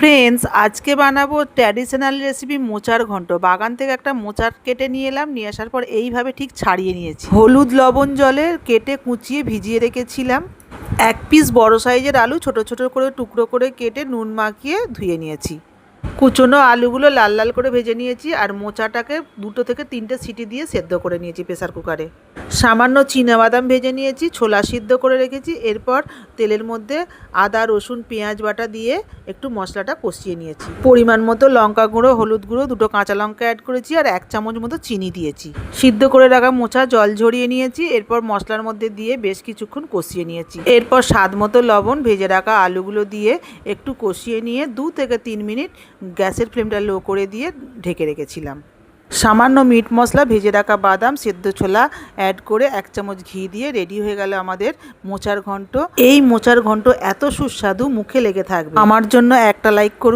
Friends আজকে বানাবো traditional recipe মোচার ঘন্ট। বাগান থেকে একটা মোচার কেটে নিয়ে এলাম, নিয়ে আসার পর এইভাবে ঠিক ছাড়িয়ে নিয়েছি। হলুদ লবণ জলে কেটে কুচিয়ে ভিজিয়ে রেখেছিলাম। এক পিস বড় সাইজের আলু ছোট ছোট করে টুকরো করে কেটে নুন মাখিয়ে ধুয়ে নিয়েছি। কুচনো আলুগুলো লাল লাল করে ভেজে নিয়েছি আর মোচাটাকে দুটো থেকে তিনটে সিটি দিয়ে সেদ্ধ করে নিয়েছি প্রেসার কুকারে। সামান্য বাদাম ভেজে নিয়েছি, ছোলা সিদ্ধ করে রেখেছি, এরপর তেলের মধ্যে আদা, রসুন, পেঁয়াজ বাটা দিয়ে একটু মশলাটা কষিয়ে নিয়েছি। পরিমাণ মতো লঙ্কা গুঁড়ো, হলুদ গুঁড়ো, দুটো কাঁচা লঙ্কা অ্যাড করেছি আর এক চামচ মতো চিনি দিয়েছি। সিদ্ধ করে রাখা মোচা জল ঝরিয়ে নিয়েছি, এরপর মশলার মধ্যে দিয়ে বেশ কিছুক্ষণ কষিয়ে নিয়েছি। এরপর স্বাদ মতো লবণ ভেজে রাখা আলুগুলো দিয়ে একটু কষিয়ে নিয়ে দু থেকে তিন মিনিট গ্যাসের ফ্লেমটা লো করে দিয়ে ঢেকে রেখেছিলাম। সামান্য মিট মশলা, ভেজে রাখা বাদাম, সেদ্ধ ছোলা অ্যাড করে এক চামচ ঘি দিয়ে রেডি হয়ে গেল আমাদের মোচার ঘন্ট। এই মোচার ঘন্ট এত সুস্বাদু, মুখে লেগে থাকবে। আমার জন্য একটা লাইক করুন।